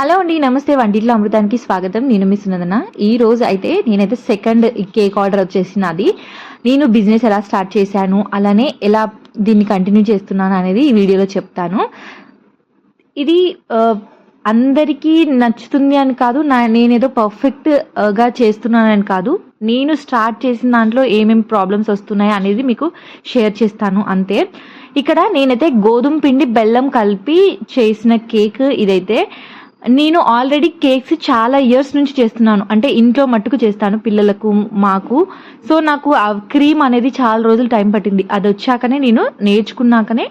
Hello అండి నమస్తే. వంటిట్లో అమృతానికి స్వాగతం. నేను మీ సునందన. ఈ రోజు అయితే నేనైతే సెకండ్ కేక్ ఆర్డర్ వచ్చేసిన అది నేను బిజినెస్ ఎలా స్టార్ట్ చేశాను అలానే ఎలా దీన్ని కంటిన్యూ చేస్తున్నాను అనేది ఈ వీడియోలో చెప్తాను. ఇది అందరికీ నచ్చుతుంది అని కాదు నా నేనేదో పర్ఫెక్ట్గా చేస్తున్నానని కాదు. నేను స్టార్ట్ చేసిన దాంట్లో ఏమేమి ప్రాబ్లమ్స్ వస్తున్నాయి అనేది మీకు షేర్ చేస్తాను అంతే. ఇక్కడ నేనైతే గోధుమ పిండి బెల్లం కలిపి చేసిన కేక్ ఇదైతే. నేను ఆల్రెడీ కేక్స్ చాలా ఇయర్స్ నుంచి చేస్తున్నాను. అంటే ఇంట్లో మట్టుకు చేస్తాను పిల్లలకు మాకు. సో నాకు ఆ క్రీమ్ అనేది చాలా రోజులు టైం పట్టింది. అది వచ్చాకనే నేను నేర్చుకున్నాకనే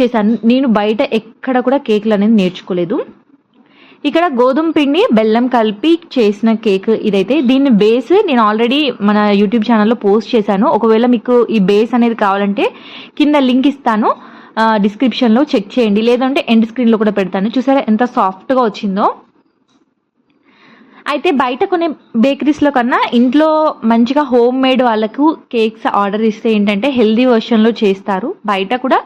చేశాను. నేను బయట ఎక్కడ కూడా కేకులు అనేది నేర్చుకోలేదు. ఇక్కడ గోధుమ పిండి బెల్లం కలిపి చేసిన కేక్ ఇదైతే. దీని బేస్ నేను ఆల్రెడీ మన యూట్యూబ్ ఛానల్లో పోస్ట్ చేశాను. ఒకవేళ మీకు ఈ బేస్ అనేది కావాలంటే కింద లింక్ ఇస్తాను. డిస్క్రిప్షన్లో చెక్ చేయండి. లేదంటే ఎండ్ స్క్రీన్లో కూడా పెడతాను. చూసారా ఎంత సాఫ్ట్గా వచ్చిందో? అయితే బయట కొనే బేకరీస్లో కన్నా ఇంట్లో మంచిగా హోమ్ మేడ్ వాళ్ళకు కేక్స్ ఆర్డర్ ఇస్తే ఏంటంటే హెల్దీ వర్షన్లో చేస్తారు. బయట కూడా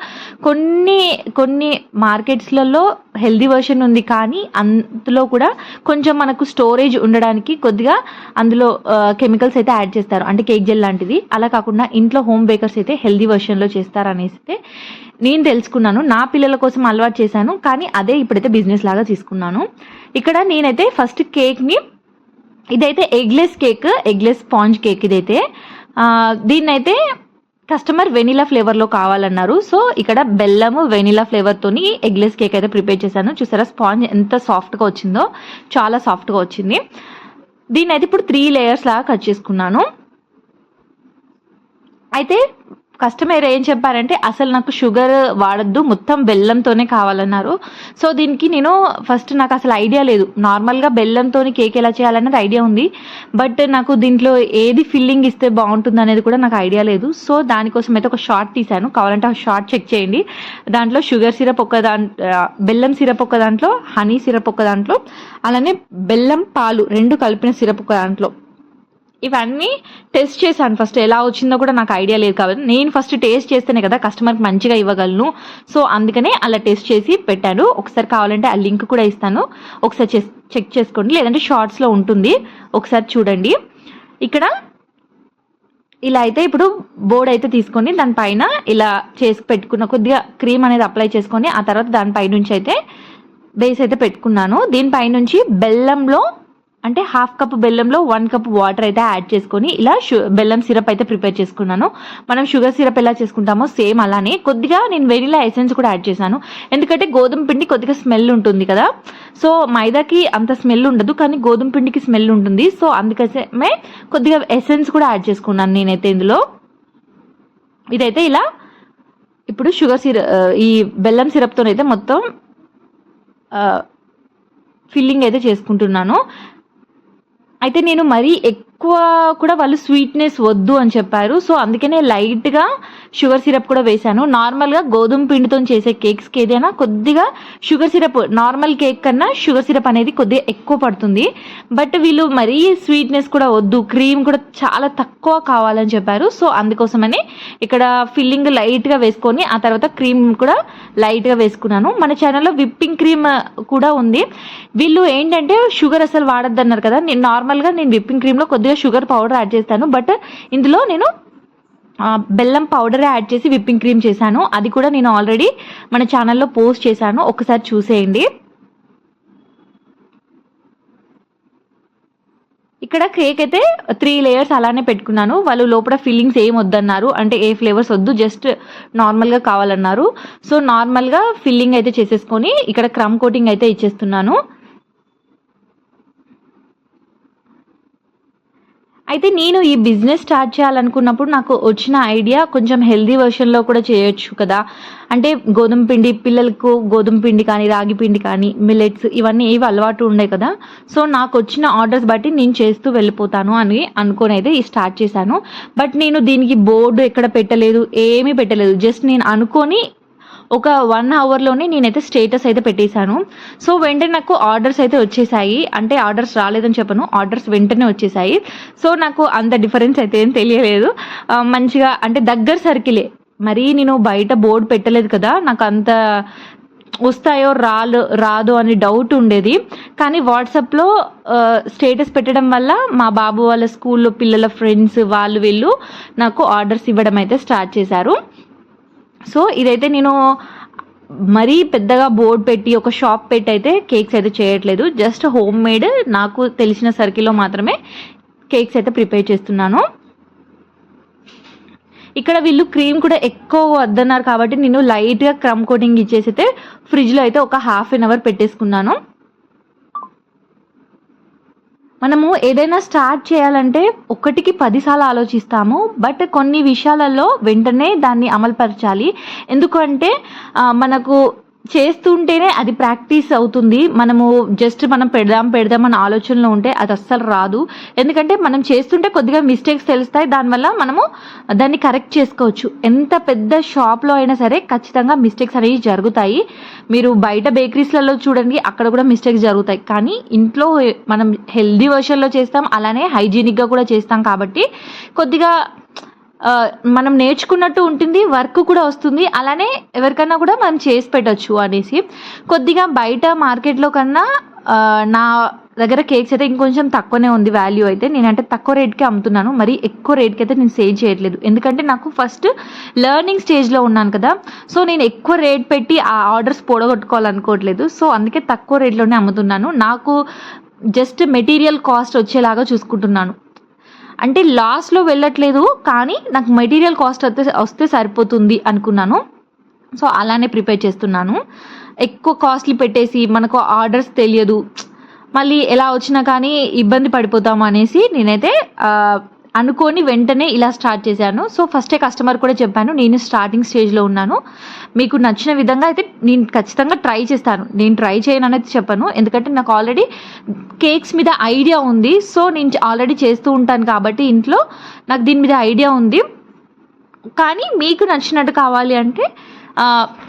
కొన్ని కొన్ని మార్కెట్స్లలో హెల్దీ వర్షన్ ఉంది. కానీ అందులో కూడా కొంచెం మనకు స్టోరేజ్ ఉండడానికి కొద్దిగా అందులో కెమికల్స్ అయితే యాడ్ చేస్తారు. అంటే కేక్ జెల్ లాంటిది. అలా కాకుండా ఇంట్లో హోమ్ బేకర్స్ అయితే హెల్దీ వర్షన్లో చేస్తారు అనేసి నేను తెలుసుకున్నాను నా పిల్లల కోసం అలవాటు చేశాను కానీ అదే ఇప్పుడైతే బిజినెస్ లాగా తీసుకున్నాను. ఇక్కడ నేనైతే ఫస్ట్ కేక్ని ఇదైతే eggless cake eggless sponge cake ఇదైతే. ఆ, దీన్నైతే కస్టమర్ వెనిలా ఫ్లేవర్లో కావాలన్నారు. సో ఇక్కడ బెల్లము వెనిలా ఫ్లేవర్తోని ఎగ్లెస్ కేక్ అయితే ప్రిపేర్ చేశాను. చూసారా స్పాంజ్ ఎంత సాఫ్ట్గా వచ్చిందో చాలా సాఫ్ట్గా వచ్చింది. దీన్ని అయితే ఇప్పుడు త్రీ లేయర్స్ లాగా కట్ చేసుకున్నాను. అయితే కస్టమర్ ఏం చెప్పారంటే అసలు నాకు షుగర్ వాడద్దు మొత్తం బెల్లంతోనే కావాలన్నారు. సో దీనికి నేను ఫస్ట్ నాకు అసలు ఐడియా లేదు. నార్మల్గా బెల్లంతో కేక్ ఎలా చేయాలన్నది ఐడియా ఉంది. బట్ నాకు దీంట్లో ఏది ఫిల్లింగ్ ఇస్తే బాగుంటుంది అనేది కూడా నాకు ఐడియా లేదు. సో దానికోసం అయితే ఒక షార్ట్ తీశాను. కావాలంటే ఆ షార్ట్ చెక్ చేయండి. దాంట్లో షుగర్ సిరప్ ఒక దాంట్లో బెల్లం సిరప్ ఒక దాంట్లో హనీ సిరప్ ఒక దాంట్లో అలానే బెల్లం పాలు రెండు కలిపిన సిరప్ ఒక దాంట్లో. ఇవన్నీ టెస్ట్ చేశాను ఫస్ట్ ఎలా వచ్చిందో కూడా నాకు ఐడియా లేదు కాబట్టి నేను ఫస్ట్ టేస్ట్ చేస్తేనే కదా కస్టమర్కి మంచిగా ఇవ్వగలను. సో అందుకనే అలా టెస్ట్ చేసి పెట్టాను. ఒకసారి కావాలంటే ఆ లింక్ కూడా ఇస్తాను. ఒకసారి చెక్ చేసుకోండి. లేదంటే షార్ట్స్లో ఉంటుంది. ఒకసారి చూడండి. ఇక్కడ ఇలా అయితే ఇప్పుడు బోర్డ్ అయితే తీసుకొని దానిపైన ఇలా చేసి పెట్టుకున్న కొద్దిగా క్రీమ్ అనేది అప్లై చేసుకొని ఆ తర్వాత దానిపై నుంచి అయితే బేస్ అయితే పెట్టుకున్నాను. దీనిపై నుంచి బెల్లంలో అంటే హాఫ్ కప్ బెల్లంలో వన్ కప్ వాటర్ అయితే యాడ్ చేసుకొని ఇలా షు బెల్లం సిరప్ అయితే ప్రిపేర్ చేసుకున్నాను. మనం షుగర్ సిరప్ ఎలా చేసుకుంటామో సేమ్ అలానే. కొద్దిగా నేను వెనిలా ఎసెన్స్ కూడా యాడ్ చేశాను. ఎందుకంటే గోధుమ పిండి కొద్దిగా స్మెల్ ఉంటుంది కదా. సో మైదాకి అంత స్మెల్ ఉండదు కానీ గోధుమ పిండికి స్మెల్ ఉంటుంది. సో అందుకోసమే కొద్దిగా ఎసెన్స్ కూడా యాడ్ చేసుకున్నాను నేనైతే ఇందులో. ఇదైతే ఇలా ఇప్పుడు షుగర్ సిర ఈ బెల్లం సిరప్తోనైతే మొత్తం ఫిల్లింగ్ అయితే చేసుకుంటున్నాను. అయితే నేను మరీ ఎక్కువ కూడా వాళ్ళు స్వీట్నెస్ వద్దు అని చెప్పారు. సో అందుకనే లైట్గా షుగర్ సిరప్ కూడా వేశాను. నార్మల్గా గోధుమ పిండితో చేసే కేక్స్కి ఏదైనా కొద్దిగా షుగర్ సిరప్ నార్మల్ కేక్ కన్నా షుగర్ సిరప్ అనేది కొద్దిగా ఎక్కువ పడుతుంది. బట్ వీళ్ళు మరీ స్వీట్నెస్ కూడా వద్దు క్రీమ్ కూడా చాలా తక్కువ కావాలని చెప్పారు. సో అందుకోసమని ఇక్కడ ఫిల్లింగ్ లైట్గా వేసుకొని ఆ తర్వాత క్రీమ్ కూడా లైట్గా వేసుకున్నాను. మన ఛానల్లో విప్పింగ్ క్రీమ్ కూడా ఉంది. వీళ్ళు ఏంటంటే షుగర్ అసలు వాడద్దన్నారు కదా నేను నార్మల్గా నేను విప్పింగ్ క్రీమ్లో కొద్దిగా షుగర్ పౌడర్ యాడ్ చేస్తాను. బట్ ఇందులో నేను బెల్లం పౌడర్ యాడ్ చేసి విప్పింగ్ క్రీమ్ చేశాను. అది కూడా నేను ఆల్రెడీ మన ఛానల్లో పోస్ట్ చేశాను. ఒకసారి చూసేయండి. ఇక్కడ కేక్ అయితే త్రీ లేయర్స్ అలానే పెట్టుకున్నాను. వాళ్ళు లోపల ఫిల్లింగ్స్ ఏం వద్దన్నారు. అంటే ఏ ఫ్లేవర్స్ వద్దు జస్ట్ నార్మల్గా కావాలన్నారు. సో నార్మల్గా ఫిల్లింగ్ అయితే చేసేసుకొని ఇక్కడ క్రమ్ కోటింగ్ అయితే ఇచ్చేస్తున్నాను. అయితే నేను ఈ బిజినెస్ స్టార్ట్ చేయాలనుకున్నప్పుడు నాకు వచ్చిన ఐడియా కొంచెం హెల్దీ వర్షన్లో కూడా చేయొచ్చు కదా. అంటే గోధుమ పిండి పిల్లలకు గోధుమ పిండి కానీ రాగి పిండి కానీ మిల్లెట్స్ ఇవన్నీ ఏవి అలవాటు ఉండే కదా. సో నాకు వచ్చిన ఆర్డర్స్ బట్టి నేను చేస్తూ వెళ్ళిపోతాను అని అనుకొని అయితే ఈ స్టార్ట్ చేశాను. బట్ నేను దీనికి బోర్డు ఎక్కడ పెట్టలేదు ఏమీ పెట్టలేదు. జస్ట్ నేను అనుకొని ఒక వన్ అవర్లోనే నేనైతే స్టేటస్ అయితే పెట్టేశాను. సో వెంటనే నాకు ఆర్డర్స్ అయితే వచ్చేసాయి. అంటే ఆర్డర్స్ రాలేదని చెప్పను. ఆర్డర్స్ వెంటనే వచ్చేసాయి. సో నాకు అంత డిఫరెన్స్ అయితే ఏం తెలియలేదు. మంచిగా అంటే దగ్గర సర్కిలే. మరీ నేను బయట బోర్డు పెట్టలేదు కదా. నాకు అంత వస్తాయో రాలు రాదు అని డౌట్ ఉండేది. కానీ వాట్సాప్లో స్టేటస్ పెట్టడం వల్ల మా బాబు వాళ్ళ స్కూల్లో పిల్లల ఫ్రెండ్స్ వాళ్ళు వీళ్ళు నాకు ఆర్డర్స్ ఇవ్వడం అయితే స్టార్ట్ చేశారు. సో ఇదైతే నేను మరీ పెద్దగా బోర్డు పెట్టి ఒక షాప్ పెట్టి అయితే కేక్స్ అయితే చేయట్లేదు. జస్ట్ హోమ్ మేడ్ నాకు తెలిసిన సర్కిల్లో మాత్రమే కేక్స్ అయితే ప్రిపేర్ చేస్తున్నాను. ఇక్కడ వీళ్ళు క్రీమ్ కూడా ఎక్కువ వద్దన్నారు కాబట్టి నేను లైట్గా క్రమ్ కోటింగ్ ఇచ్చేసి అయితే ఫ్రిడ్జ్లో అయితే ఒక హాఫ్ అన్ అవర్ పెట్టేసుకున్నాను. మనము ఏదైనా స్టార్ట్ చేయాలంటే ఒకటికి పదిసార్లు ఆలోచిస్తాము బట్ కొన్ని విషయాలలో వెంటనే దాన్ని అమలుపరచాలి. ఎందుకంటే మనకు చేస్తుంటేనే అది ప్రాక్టీస్ అవుతుంది. మనము జస్ట్ మనం పెడదాం పెడదాం అన్న ఆలోచనలో ఉంటే అది అస్సలు రాదు. ఎందుకంటే మనం చేస్తుంటే కొద్దిగా మిస్టేక్స్ తెలుస్తాయి. దానివల్ల మనము దాన్ని కరెక్ట్ చేసుకోవచ్చు. ఎంత పెద్ద షాప్లో అయినా సరే ఖచ్చితంగా మిస్టేక్స్ అనేవి జరుగుతాయి. మీరు బయట బేకరీస్లలో చూడండి అక్కడ కూడా మిస్టేక్స్ జరుగుతాయి. కానీ ఇంట్లో మనం హెల్దీ వర్షన్లో చేస్తాం. అలానే హైజీనిక్గా కూడా చేస్తాం కాబట్టి కొద్దిగా మనం నేర్చుకున్నట్టు ఉంటుంది వర్క్ కూడా వస్తుంది. అలానే ఎవరికన్నా కూడా మనం చేసి పెట్టచ్చు అనేసి. కొద్దిగా బయట మార్కెట్లో కన్నా నా దగ్గర కేక్స్ అయితే ఇంకొంచెం తక్కువనే ఉంది వాల్యూ అయితే. నేనంటే తక్కువ రేట్కి అమ్ముతున్నాను. మరి ఎక్కువ రేట్కి అయితే నేను సేల్ చేయట్లేదు. ఎందుకంటే నాకు ఫస్ట్ లెర్నింగ్ స్టేజ్లో ఉన్నాను కదా. సో నేను ఎక్కువ రేట్ పెట్టి ఆ ఆర్డర్స్ పొడగొట్టుకోవాలనుకోవట్లేదు. సో అందుకే తక్కువ రేట్లోనే అమ్ముతున్నాను. నాకు జస్ట్ మెటీరియల్ కాస్ట్ వచ్చేలాగా చూసుకుంటున్నాను. అంటే లాస్ట్లో వెళ్ళట్లేదు కానీ నాకు మెటీరియల్ కాస్ట్ వస్తే వస్తే సరిపోతుంది అనుకున్నాను. సో అలానే ప్రిపేర్ చేస్తున్నాను. ఎక్కువ కాస్ట్లీ పెట్టేసి మనకు ఆర్డర్స్ తెలియదు. మళ్ళీ ఎలా వచ్చినా కానీ ఇబ్బంది పడిపోతాము అనేసి నేనైతే అనుకొని వెంటనే ఇలా స్టార్ట్ చేశాను. సో ఫస్టే కస్టమర్ కూడా చెప్పాను నేను స్టార్టింగ్ స్టేజ్లో ఉన్నాను. మీకు నచ్చిన విధంగా అయితే నేను ఖచ్చితంగా ట్రై చేస్తాను. నేను ట్రై చేయను అనేది చెప్పను. ఎందుకంటే నాకు ఆల్రెడీ కేక్స్ మీద ఐడియా ఉంది. సో నేను ఆల్రెడీ చేస్తూ ఉంటాను కాబట్టి ఇంట్లో నాకు దీని మీద ఐడియా ఉంది. కానీ మీకు నచ్చినట్టు కావాలి అంటే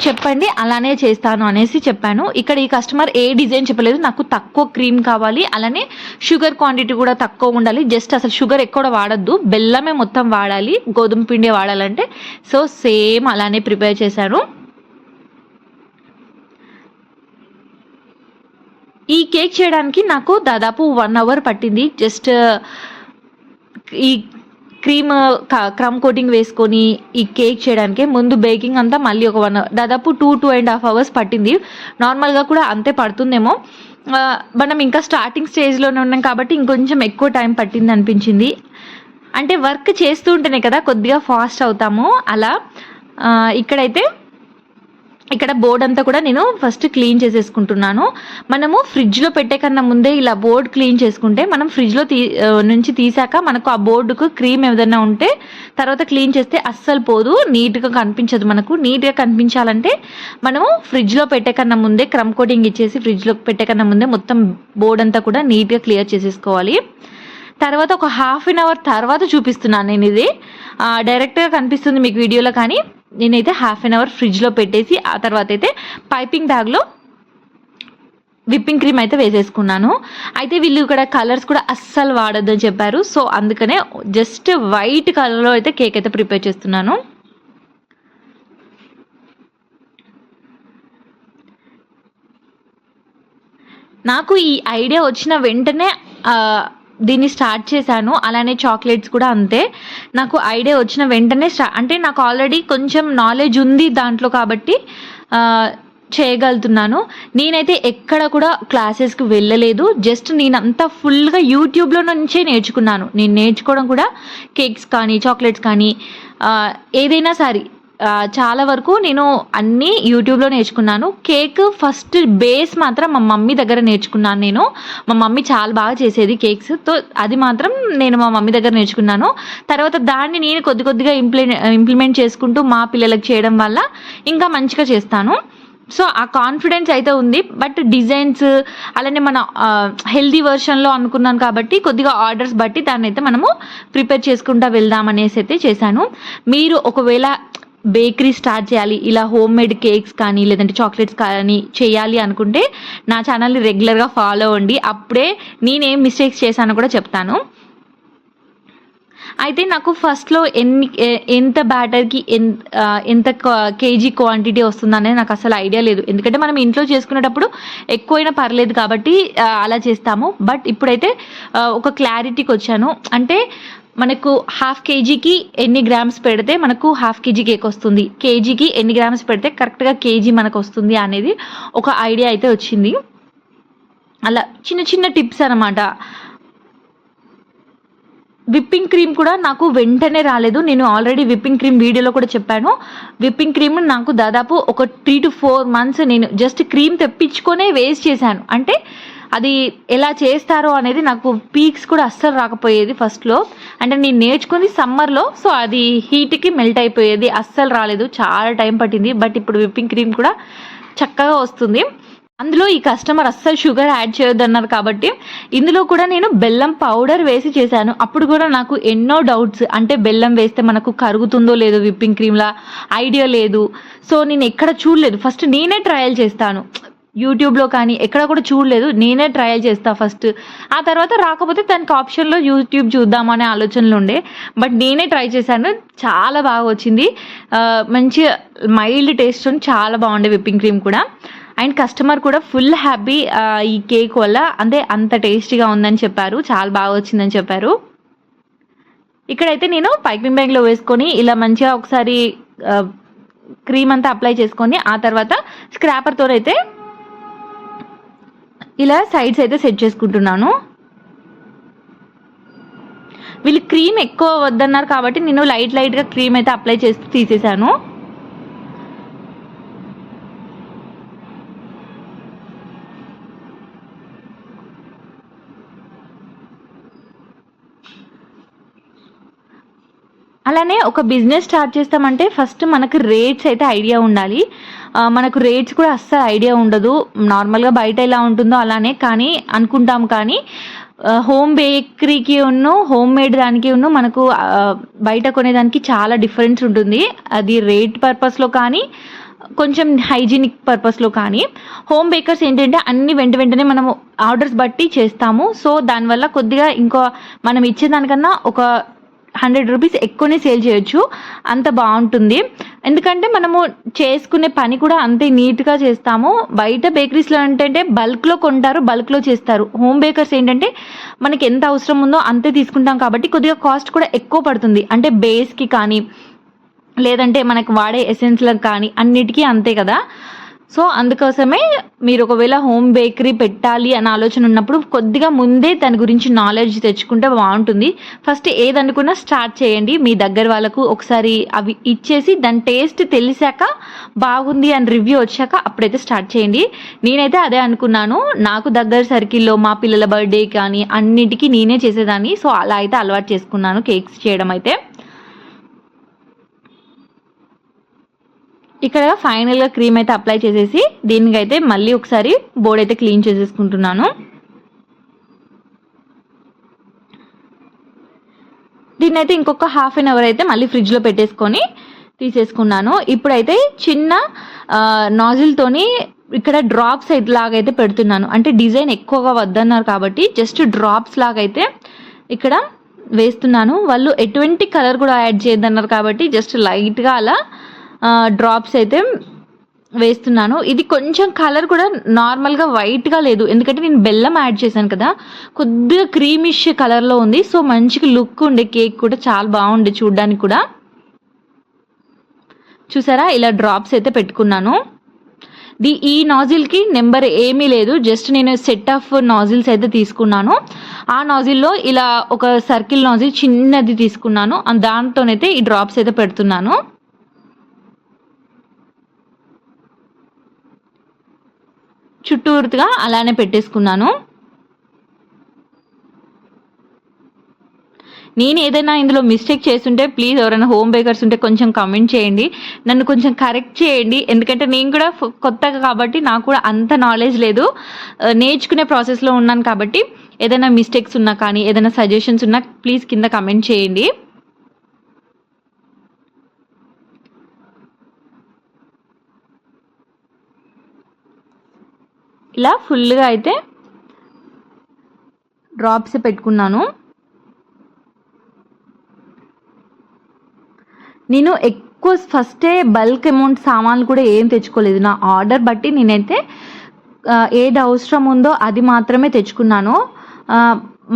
చెప్పండి అలానే చేస్తాను అనేసి చెప్పాను. ఇక్కడ ఈ కస్టమర్ ఏ డిజైన్ చెప్పలేదు. నాకు తక్కువ క్రీమ్ కావాలి. అలానే షుగర్ క్వాంటిటీ కూడా తక్కువ ఉండాలి. జస్ట్ అసలు షుగర్ ఎక్కువ వాడద్దు. బెల్లమే మొత్తం వాడాలి. గోధుమ పిండి వాడాలంటే. సో సేమ్ అలానే ప్రిపేర్ చేశాను. ఈ కేక్ చేయడానికి నాకు దాదాపు వన్ అవర్ పట్టింది. జస్ట్ ఈ క్రీమ్ క్రమ్ కోటింగ్ వేసుకొని ఈ కేక్ చేయడానికి ముందు బేకింగ్ అంతా మళ్ళీ ఒక వన్ దాదాపు two two and half hours పట్టింది. నార్మల్గా కూడా అంతే పడుతుందేమో. మనం ఇంకా స్టార్టింగ్ స్టేజ్లోనే ఉన్నాం కాబట్టి ఇంకొంచెం ఎక్కువ టైం పట్టింది అనిపించింది. అంటే వర్క్ చేస్తూ ఉంటేనే కదా కొద్దిగా ఫాస్ట్ అవుతాము. అలా ఇక్కడైతే ఇక్కడ బోర్డ్ అంతా కూడా నేను ఫస్ట్ క్లీన్ చేసేసుకుంటున్నాను. మనము ఫ్రిడ్జ్లో పెట్టే కన్నా ముందే ఇలా బోర్డ్ క్లీన్ చేసుకుంటే మనం ఫ్రిడ్జ్లో తీ నుంచి తీసాక మనకు ఆ బోర్డుకు క్రీమ్ ఏదైనా ఉంటే తర్వాత క్లీన్ చేస్తే అస్సలు పోదు నీట్గా కనిపించదు మనకు. నీట్గా కనిపించాలంటే మనము ఫ్రిడ్జ్లో పెట్టే కన్నా ముందే క్రమ్ కోటింగ్ ఇచ్చేసి ఫ్రిడ్జ్లో పెట్టే కన్నా ముందే మొత్తం బోర్డ్ అంతా కూడా నీట్గా క్లియర్ చేసేసుకోవాలి. తర్వాత ఒక హాఫ్ అన్ అవర్ తర్వాత చూపిస్తున్నాను నేను ఇది డైరెక్ట్గా కనిపిస్తుంది మీకు వీడియోలో కానీ. నేనైతే హాఫ్ అన్ అవర్ ఫ్రిడ్జ్లో పెట్టేసి ఆ తర్వాత అయితే పైపింగ్ బ్యాగ్లో విప్పింగ్ క్రీమ్ అయితే వేసేసుకున్నాను. అయితే వీళ్ళు ఇక్కడ కలర్స్ కూడా అస్సలు వాడొద్దని చెప్పారు. సో అందుకనే జస్ట్ వైట్ కలర్లో అయితే కేక్ అయితే ప్రిపేర్ చేస్తున్నాను. నాకు ఈ ఐడియా వచ్చిన వెంటనే దీన్ని స్టార్ట్ చేశాను. అలానే చాక్లెట్స్ కూడా అంతే. నాకు ఐడియా వచ్చిన వెంటనే స్టా అంటే నాకు ఆల్రెడీ కొంచెం నాలెడ్జ్ ఉంది దాంట్లో కాబట్టి చేయగలుగుతున్నాను. నేనైతే ఎక్కడ కూడా క్లాసెస్కి వెళ్ళలేదు. జస్ట్ నేనంతా ఫుల్గా యూట్యూబ్లో నుంచే నేర్చుకున్నాను. నేను నేర్చుకోవడం కూడా కేక్స్ కానీ చాక్లెట్స్ కానీ ఏదైనా సరే. చాలా వరకు నేను అన్నీ యూట్యూబ్లో నేర్చుకున్నాను. కేక్ ఫస్ట్ బేస్ మాత్రం మా మమ్మీ దగ్గర నేర్చుకున్నాను నేను. మా మమ్మీ చాలా బాగా చేసేది కేక్స్. తో అది మాత్రం నేను మా మమ్మీ దగ్గర నేర్చుకున్నాను. తర్వాత దాన్ని నేను కొద్ది కొద్దిగా ఇంప్లి ఇంప్లిమెంట్ చేసుకుంటూ మా పిల్లలకు చేయడం వల్ల ఇంకా మంచిగా చేస్తాను. సో ఆ కాన్ఫిడెన్స్ అయితే ఉంది. బట్ డిజైన్స్ అలానే మన హెల్దీ వెర్షన్లో అనుకున్నాను కాబట్టి కొద్దిగా ఆర్డర్స్ బట్టి దాన్ని అయితే మనము ప్రిపేర్ చేసుకుంటా వెళ్దాం అనేసి అయితే చేశాను. మీరు ఒకవేళ బేకరీ స్టార్ట్ చేయాలి ఇలా హోమ్ మేడ్ కేక్స్ కానీ లేదంటే చాక్లెట్స్ కానీ చేయాలి అనుకుంటే నా ఛానల్ని రెగ్యులర్గా ఫాలో అవ్వండి. అప్పుడే నేనేం మిస్టేక్స్ చేశానో కూడా చెప్తాను. అయితే నాకు ఫస్ట్లో ఎన్ని ఎంత బ్యాటర్కి ఎంత ఎంత కేజీ క్వాంటిటీ వస్తుందనేది నాకు అసలు ఐడియా లేదు. ఎందుకంటే మనం ఇంట్లో చేసుకునేటప్పుడు ఎక్కువైనా పర్లేదు కాబట్టి అలా చేస్తాము. బట్ ఇప్పుడైతే ఒక క్లారిటీకి వచ్చాను. అంటే మనకు హాఫ్ కేజీకి ఎన్ని గ్రామ్స్ పెడితే మనకు హాఫ్ కేజీ కేక్ వస్తుంది. కేజీకి ఎన్ని గ్రామ్స్ పెడితే కరెక్ట్గా కేజీ మనకు వస్తుంది అనేది ఒక ఐడియా అయితే వచ్చింది. అలా చిన్న చిన్న టిప్స్ అనమాట విప్పింగ్ క్రీమ్ కూడా నాకు వెంటనే రాలేదు. నేను ఆల్రెడీ విప్పింగ్ క్రీమ్ వీడియోలో కూడా చెప్పాను. విప్పింగ్ క్రీమ్ నాకు దాదాపు ఒక త్రీ టు ఫోర్ మంత్స్ నేను జస్ట్ క్రీమ్ తెప్పించుకొనే వేస్ట్ చేశాను. అంటే అది ఎలా చేస్తారో అనేది నాకు పీక్స్ కూడా అస్సలు రాకపోయేది ఫస్ట్లో అంటే నేను నేర్చుకుంది సమ్మర్లో సో అది హీట్కి మెల్ట్ అయిపోయేది. అస్సలు రాలేదు. చాలా టైం పట్టింది. బట్ ఇప్పుడు విప్పింగ్ క్రీమ్ కూడా చక్కగా వస్తుంది. అందులో ఈ కస్టమర్ అస్సలు షుగర్ యాడ్ చేయొద్దు అన్నారు కాబట్టి ఇందులో కూడా నేను బెల్లం పౌడర్ వేసి చేశాను. అప్పుడు కూడా నాకు ఎన్నో డౌట్స్ అంటే బెల్లం వేస్తే మనకు కరుగుతుందో లేదో విప్పింగ్ క్రీమ్లా ఐడియా లేదు. సో నేను ఎక్కడ చూడలేదు. ఫస్ట్ నేనే ట్రయల్ చేస్తాను. యూట్యూబ్లో కానీ ఎక్కడ కూడా చూడలేదు. నేనే ట్రయల్ చేస్తా ఫస్ట్ ఆ తర్వాత రాకపోతే దానికి ఆప్షన్లో యూట్యూబ్ చూద్దామనే ఆలోచనలు ఉండే. బట్ నేనే ట్రై చేశాను. చాలా బాగా వచ్చింది. మంచి మైల్డ్ టేస్ట్ చాలా బాగుండే విప్పింగ్ క్రీమ్ కూడా. అండ్ కస్టమర్ కూడా ఫుల్ హ్యాపీ ఈ కేక్ వల్ల. అంటే అంత టేస్టీగా ఉందని చెప్పారు. చాలా బాగా వచ్చిందని చెప్పారు. ఇక్కడైతే నేను పైపింగ్ బ్యాగ్లో వేసుకొని ఇలా మంచిగా ఒకసారి క్రీమ్ అంతా అప్లై చేసుకొని ఆ తర్వాత స్క్రాపర్తో అయితే ఇలా సైడ్స్ అయితే సెట్ చేసుకుంటున్నాను. వీళ్ళు క్రీమ్ ఎక్కువ వద్దన్నారు కాబట్టి నేను లైట్ లైట్గా క్రీమ్ అయితే అప్లై చేస్తూ తీసేసాను అలానే ఒక బిజినెస్ స్టార్ట్ చేస్తామంటే ఫస్ట్ మనకు రేట్స్ అయితే ఐడియా ఉండాలి. మనకు రేట్స్ కూడా అస్సలు ఐడియా ఉండదు. నార్మల్గా బయట ఎలా ఉంటుందో అలానే కానీ అనుకుంటాం కానీ హోమ్ బేకరీకి ఉన్ను హోమ్ మేడ్ దానికి ఉన్ను మనకు బయట కొనేదానికి చాలా డిఫరెన్స్ ఉంటుంది. అది రేట్ పర్పస్లో కానీ కొంచెం హైజీనిక్ పర్పస్లో కానీ. హోమ్ బేకర్స్ ఏంటంటే అన్ని వెంట వెంటనే మనము ఆర్డర్స్ బట్టి చేస్తాము. సో దానివల్ల కొద్దిగా ఇంకో మనం ఇచ్చేదానికన్నా ఒక హండ్రెడ్ రూపీస్ ఎక్కువనే సేల్ చేయొచ్చు. అంత బాగుంటుంది. ఎందుకంటే మనము చేసుకునే పని కూడా అంతే నీట్గా చేస్తాము. బయట బేకరీస్లో ఏంటంటే బల్క్లో కొంటారు బల్క్లో చేస్తారు. హోమ్ బేకర్స్ ఏంటంటే మనకి ఎంత అవసరం ఉందో అంతే తీసుకుంటాం కాబట్టి కొద్దిగా కాస్ట్ కూడా ఎక్కువ పడుతుంది. అంటే బేస్కి కానీ లేదంటే మనకు వాడే ఎసెన్స్లకు కానీ అన్నిటికీ అంతే కదా. సో అందుకోసమే మీరు ఒకవేళ హోమ్ బేకరీ పెట్టాలి అనే ఆలోచన ఉన్నప్పుడు కొద్దిగా ముందే దాని గురించి నాలెడ్జ్ తెచ్చుకుంటే బాగుంటుంది. ఫస్ట్ ఏదనుకున్నా స్టార్ట్ చేయండి. మీ దగ్గర వాళ్ళకు ఒకసారి అవి ఇచ్చేసి దాని టేస్ట్ తెలిసాక బాగుంది అని రివ్యూ వచ్చాక అప్పుడైతే స్టార్ట్ చేయండి. నేనైతే అదే అనుకున్నాను. నాకు దగ్గర సర్కిల్లో మా పిల్లల బర్త్డే కానీ అన్నిటికీ నేనే చేసేదాన్ని. సో అలా అయితే అలవాటు చేసుకున్నాను కేక్స్ చేయడం అయితే. ఇక్కడ ఫైనల్గా క్రీమ్ అయితే అప్లై చేసేసి దీనికైతే మళ్ళీ ఒకసారి బోర్డ్ అయితే క్లీన్ చేసేసుకుంటున్నాను. దీన్ని అయితే ఇంకొక హాఫ్ అన్ అవర్ అయితే మళ్ళీ ఫ్రిడ్జ్లో పెట్టేసుకొని తీసేసుకున్నాను. ఇప్పుడైతే చిన్న నాజిల్తోని ఇక్కడ డ్రాప్స్ లాగైతే పెడుతున్నాను. అంటే డిజైన్ ఎక్కువగా వద్దన్నారు కాబట్టి జస్ట్ డ్రాప్స్ లాగైతే ఇక్కడ వేస్తున్నాను. వాళ్ళు ఎటువంటి కలర్ కూడా యాడ్ చేయొద్దన్నారు కాబట్టి జస్ట్ లైట్గా అలా డ్రాప్స్ అయితే వేస్తున్నాను. ఇది కొంచెం కలర్ కూడా నార్మల్గా వైట్గా లేదు. ఎందుకంటే నేను బెల్లం యాడ్ చేశాను కదా. కొద్దిగా క్రీమిష్ కలర్లో ఉంది. సో మంచిగా లుక్ ఉండే కేక్ కూడా చాలా బాగుండే చూడ్డానికి కూడా. చూసారా? ఇలా డ్రాప్స్ అయితే పెట్టుకున్నాను. ది ఈ నాజిల్కి నెంబర్ ఏమీ లేదు. జస్ట్ నేను సెట్ ఆఫ్ నాజిల్స్ అయితే తీసుకున్నాను. ఆ నాజిల్లో ఇలా ఒక సర్కిల్ నాజిల్ చిన్నది తీసుకున్నాను. దాంతోనైతే ఈ డ్రాప్స్ అయితే పెడుతున్నాను. చుట్టూరుగా అలానే పెట్టేసుకున్నాను. నేను ఏదైనా ఇందులో మిస్టేక్ చేస్తుంటే ప్లీజ్ ఎవరైనా హోమ్ బేకర్స్ ఉంటే కొంచెం కమెంట్ చేయండి. నన్ను కొంచెం కరెక్ట్ చేయండి. ఎందుకంటే నేను కూడా కొత్తగా కాబట్టి నాకు కూడా అంత నాలెడ్జ్ లేదు. నేర్చుకునే ప్రాసెస్లో ఉన్నాను కాబట్టి ఏదైనా మిస్టేక్స్ ఉన్నా కానీ ఏదైనా సజెషన్స్ ఉన్నా ప్లీజ్ కింద కమెంట్ చేయండి. ఇలా ఫుల్గా అయితే డ్రాప్స్ పెట్టుకున్నాను. నేను ఎక్కువ ఫస్టే బల్క్ అమౌంట్ సామాన్లు కూడా ఏం తెచ్చుకోలేదు. నా ఆర్డర్ బట్టి నేనైతే ఏది అవసరం ఉందో అది మాత్రమే తెచ్చుకున్నాను.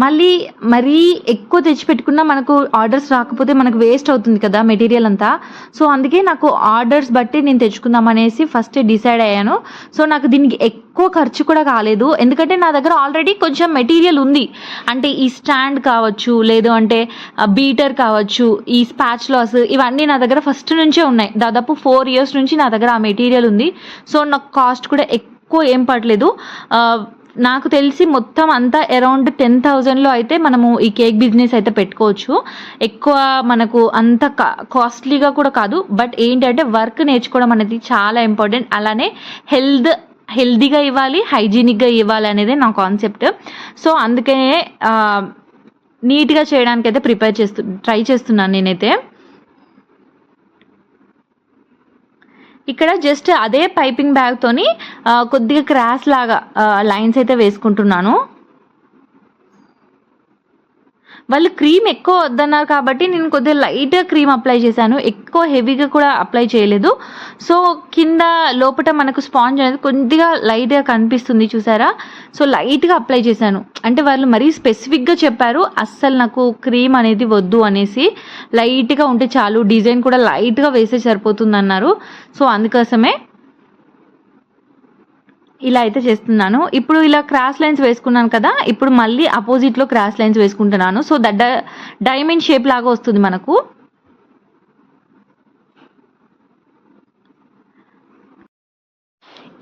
మళ్ళీ మరీ ఎక్కువ తెచ్చిపెట్టుకున్నా మనకు ఆర్డర్స్ రాకపోతే మనకు వేస్ట్ అవుతుంది కదా మెటీరియల్ అంతా. సో అందుకే నాకు ఆర్డర్స్ బట్టి నేను తెచ్చుకుందాం అనేసి ఫస్ట్ డిసైడ్ అయ్యాను. సో నాకు దీనికి ఎక్కువ ఖర్చు కూడా కాలేదు. ఎందుకంటే నా దగ్గర ఆల్రెడీ కొంచెం మెటీరియల్ ఉంది. అంటే ఈ స్టాండ్ కావచ్చు లేదు అంటే బీటర్ కావచ్చు ఈ స్పాచ్ లాస్ ఇవన్నీ నా దగ్గర ఫస్ట్ నుంచే ఉన్నాయి. దాదాపు ఫోర్ ఇయర్స్ నుంచి నా దగ్గర ఆ మెటీరియల్ ఉంది. సో నాకు కాస్ట్ కూడా ఎక్కువ ఏం పడలేదు. నాకు తెలిసి మొత్తం అంతా అరౌండ్ టెన్ థౌజండ్లో అయితే మనము ఈ కేక్ బిజినెస్ అయితే పెట్టుకోవచ్చు. ఎక్కువ మనకు అంత కాస్ట్లీగా కూడా కాదు. బట్ ఏంటంటే వర్క్ నేర్చుకోవడం అనేది చాలా ఇంపార్టెంట్ అలానే హెల్త్ హెల్దీగా ఇవ్వాలి హైజీనిక్గా ఇవ్వాలి అనేది నా కాన్సెప్ట్ సో అందుకనే నీట్గా చేయడానికి అయితే ప్రిపేర్ చేస్తు ట్రై చేస్తున్నాను నేనైతే. ఇక్కడ జస్ట్ అదే పైపింగ్ బ్యాగ్తోని కొద్దిగా క్రాస్ లాగా లైన్స్ అయితే వేసుకుంటున్నాను. వాళ్ళు క్రీమ్ ఎక్కువ వద్దన్నారు కాబట్టి నేను కొద్దిగా లైట్గా క్రీమ్ అప్లై చేశాను. ఎక్కువ హెవీగా కూడా అప్లై చేయలేదు. సో కింద లోపల మనకు స్పాంజ్ అనేది కొద్దిగా లైట్గా కనిపిస్తుంది చూసారా? సో లైట్గా అప్లై చేశాను. అంటే వాళ్ళు మరీ స్పెసిఫిక్గా చెప్పారు అస్సలు నాకు క్రీమ్ అనేది వద్దు అనేసి. లైట్గా ఉంటే చాలు డిజైన్ కూడా లైట్గా వేస్తే సరిపోతుంది అన్నారు సో అందుకోసమే ఇలా అయితే చేస్తున్నాను. ఇప్పుడు ఇలా క్రాస్ లైన్స్ వేసుకున్నాను కదా ఇప్పుడు మళ్ళీ అపోజిట్లో క్రాస్ లైన్స్ వేసుకుంటున్నాను. సో ద డైమండ్ షేప్ లాగా వస్తుంది మనకు.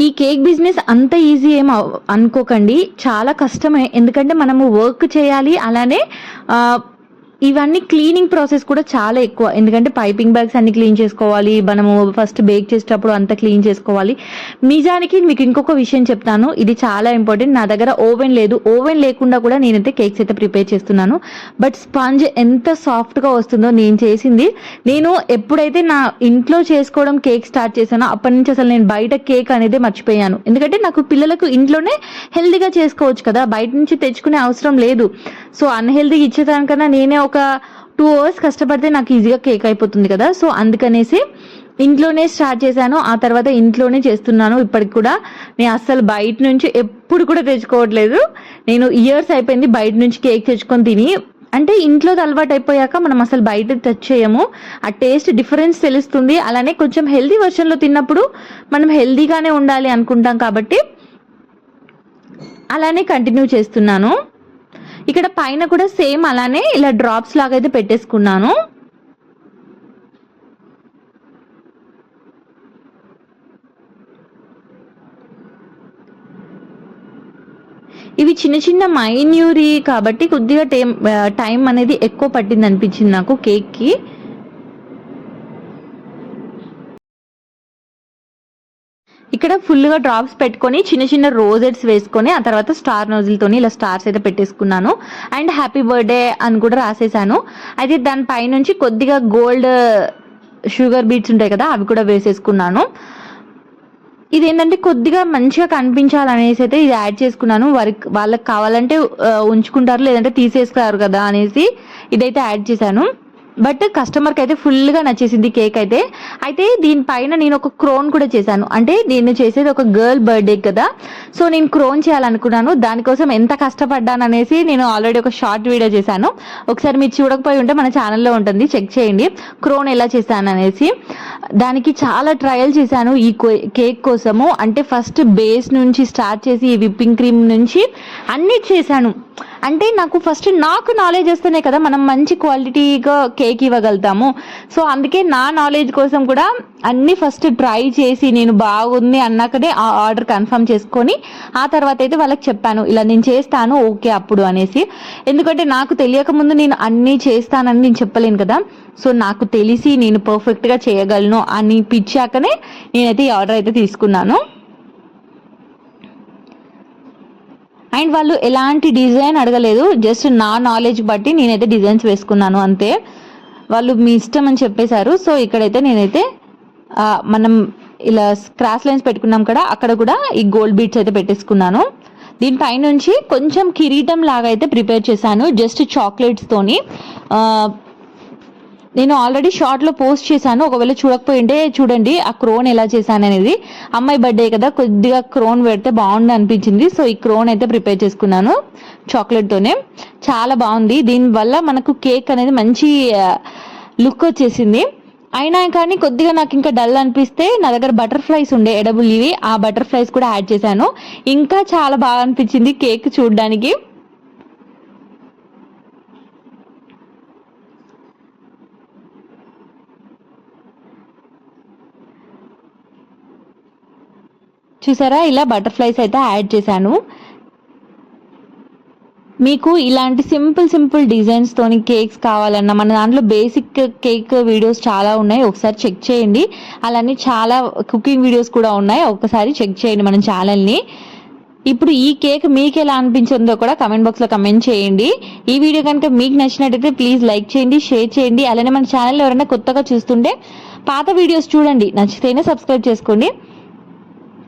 ఈ కేక్ బిజినెస్ అంత ఈజీ ఏం అనుకోకండి. చాలా కష్టమే. ఎందుకంటే మనము వర్క్ చేయాలి అలానే ఇవన్నీ క్లీనింగ్ ప్రాసెస్ కూడా చాలా ఎక్కువ. ఎందుకంటే పైపింగ్ బ్యాగ్స్ అన్ని క్లీన్ చేసుకోవాలి మనము ఫస్ట్ బేక్ చేసేటప్పుడు అంతా క్లీన్ చేసుకోవాలి. నిజానికి మీకు ఇంకొక విషయం చెప్తాను. ఇది చాలా ఇంపార్టెంట్ నా దగ్గర ఓవెన్ లేదు. ఓవెన్ లేకుండా కూడా నేనైతే కేక్స్ అయితే ప్రిపేర్ చేస్తున్నాను. బట్ స్పాంజ్ ఎంత సాఫ్ట్గా వస్తుందో నేను చేసింది. నేను ఎప్పుడైతే నా ఇంట్లో చేసుకోవడం కేక్ స్టార్ట్ చేశానో అప్పటి నుంచి అసలు నేను బయట కేక్ అనేది మర్చిపోయాను. ఎందుకంటే నాకు పిల్లలకు ఇంట్లోనే హెల్దీగా చేసుకోవచ్చు కదా. బయట నుంచి తెచ్చుకునే అవసరం లేదు. సో అన్హెల్దీగా ఇచ్చేదానికన్నా నేనే ఒక ఒక టూ అవర్స్ కష్టపడితే నాకు ఈజీగా కేక్ అయిపోతుంది కదా. సో అందుకనేసి ఇంట్లోనే స్టార్ట్ చేశాను. ఆ తర్వాత ఇంట్లోనే చేస్తున్నాను. ఇప్పటికి కూడా నేను అస్సలు బయట నుంచి ఎప్పుడు కూడా తెచ్చుకోవట్లేదు. నేను ఇయర్స్ అయిపోయింది బయట నుంచి కేక్ తెచ్చుకొని తిని. అంటే ఇంట్లో అలవాటు అయిపోయాక మనం అసలు బయట టచ్ చేయము. ఆ టేస్ట్ డిఫరెన్స్ తెలుస్తుంది. అలానే కొంచెం హెల్దీ వర్షన్లో తిన్నప్పుడు మనం హెల్దీగానే ఉండాలి అనుకుంటాం కాబట్టి అలానే కంటిన్యూ చేస్తున్నాను. ఇక్కడ పైన కూడా సేమ్ అలానే ఇలా డ్రాప్స్ లాగా అయితే పెట్టేసుకున్నాను. ఇవి చిన్న చిన్న మైన్యూరీ కాబట్టి కొద్దిగా టైం టైం అనేది ఎక్కువ పట్టింది అనిపించింది నాకు కేక్కి. ఇక్కడ ఫుల్గా డ్రాప్స్ పెట్టుకొని చిన్న చిన్న రోజెట్స్ వేసుకొని ఆ తర్వాత స్టార్ నోజిల్తోని ఇలా స్టార్స్ అయితే పెట్టేసుకున్నాను. అండ్ హ్యాపీ బర్త్డే అని కూడా రాసేసాను. అయితే దానిపైనుంచి కొద్దిగా గోల్డ్ షుగర్ బీట్స్ ఉంటాయి కదా అవి కూడా వేసేసుకున్నాను. ఇది ఏంటంటే కొద్దిగా మంచిగా కనిపించాలనేసి అయితే ఇది యాడ్ చేసుకున్నాను. వారికి వాళ్ళకి కావాలంటే ఉంచుకుంటారు లేదంటే తీసేస్తారు కదా అనేసి ఇదైతే యాడ్ చేశాను. బట్ కస్టమర్కి అయితే ఫుల్గా నచ్చేసింది కేక్ అయితే. అయితే దీనిపైన నేను ఒక క్రోన్ కూడా చేశాను. అంటే నేను చేసేది ఒక గర్ల్ బర్త్డే కదా. సో నేను క్రోన్ చేయాలనుకున్నాను. దానికోసం ఎంత కష్టపడ్డాను అనేసి నేను ఆల్రెడీ ఒక షార్ట్ వీడియో చేశాను. ఒకసారి మీరు చూడకపోయి ఉంటే మన ఛానల్లో ఉంటుంది. చెక్ చేయండి. క్రోన్ ఎలా చేశాను అనేసి. దానికి చాలా ట్రయల్ చేశాను ఈ కో- కేక్ కోసము. అంటే ఫస్ట్ బేస్ నుంచి స్టార్ట్ చేసి ఈ విప్పింగ్ క్రీమ్ నుంచి అన్నీ చేశాను. అంటే నాకు ఫస్ట్ నాకు నాలెడ్జ్ వస్తేనే కదా మనం మంచి క్వాలిటీగా కేక్ ఇవ్వగలుగుతాము. సో అందుకే నా నాలెడ్జ్ కోసం కూడా అన్ని ఫస్ట్ ట్రై చేసి నేను బాగుంది అన్నాకనే ఆ ఆర్డర్ కన్ఫర్మ్ చేసుకొని ఆ తర్వాత అయితే వాళ్ళకి చెప్పాను. ఇలా నేను చేస్తాను ఓకే అప్పుడు అనేసి. ఎందుకంటే నాకు తెలియక ముందు నేను అన్నీ చేస్తానని నేను చెప్పలేను కదా. సో నాకు తెలిసి నేను పర్ఫెక్ట్గా చేయగలను అనిపించాకనే నేనైతే ఈ ఆర్డర్ అయితే తీసుకున్నాను. అండ్ వాళ్ళు ఎలాంటి డిజైన్ అడగలేదు జస్ట్ నా నాలెడ్జ్ బట్టి నేనైతే డిజైన్స్ వేసుకున్నాను అంతే. వాళ్ళు మీ ఇష్టం అని చెప్పేశారు. సో ఇక్కడైతే నేనైతే మనం ఇలా క్రాస్ లైన్స్ పెట్టుకున్నాం కదా అక్కడ కూడా ఈ గోల్డ్ బీట్స్ అయితే పెట్టేసుకున్నాను. దీనిపై నుంచి కొంచెం కిరీటం లాగా అయితే ప్రిపేర్ చేశాను జస్ట్ చాక్లెట్స్తోని నేను ఆల్రెడీ షార్ట్లో పోస్ట్ చేశాను. ఒకవేళ చూడకపోయింటే చూడండి ఆ క్రోన్ ఎలా చేశాను అనేది అమ్మాయి బర్త్డే కదా కొద్దిగా క్రోన్ పెడితే బాగుంది అనిపించింది. సో ఈ క్రోన్ అయితే ప్రిపేర్ చేసుకున్నాను చాక్లెట్తోనే చాలా బాగుంది. దీనివల్ల మనకు కేక్ అనేది మంచి లుక్ వచ్చేసింది. అయినా కానీ కొద్దిగా నాకు ఇంకా డల్ అనిపిస్తే నా దగ్గర బటర్ఫ్లైస్ ఉండే ఎడబుల్వి ఆ బటర్ఫ్లైస్ కూడా యాడ్ చేశాను. ఇంకా చాలా బాగా అనిపించింది కేక్ చూడడానికి. చూసారా? ఇలా బటర్ఫ్లైస్ అయితే యాడ్ చేశాను. మీకు ఇలాంటి సింపుల్ సింపుల్ డిజైన్స్తోని కేక్స్ కావాలన్నా మన దాంట్లో బేసిక్ కేక్ వీడియోస్ చాలా ఉన్నాయి. ఒకసారి చెక్ చేయండి. అలానే చాలా కుకింగ్ వీడియోస్ కూడా ఉన్నాయి. ఒకసారి చెక్ చేయండి మన ఛానల్ని. ఇప్పుడు ఈ కేక్ మీకు ఎలా అనిపించిందో కూడా కమెంట్ బాక్స్లో కమెంట్ చేయండి. ఈ వీడియో కనుక మీకు నచ్చినట్టయితే ప్లీజ్ లైక్ చేయండి షేర్ చేయండి. అలానే మన ఛానల్ ఎవరైనా కొత్తగా చూస్తుంటే పాత వీడియోస్ చూడండి. నచ్చితేనే సబ్స్క్రైబ్ చేసుకోండి.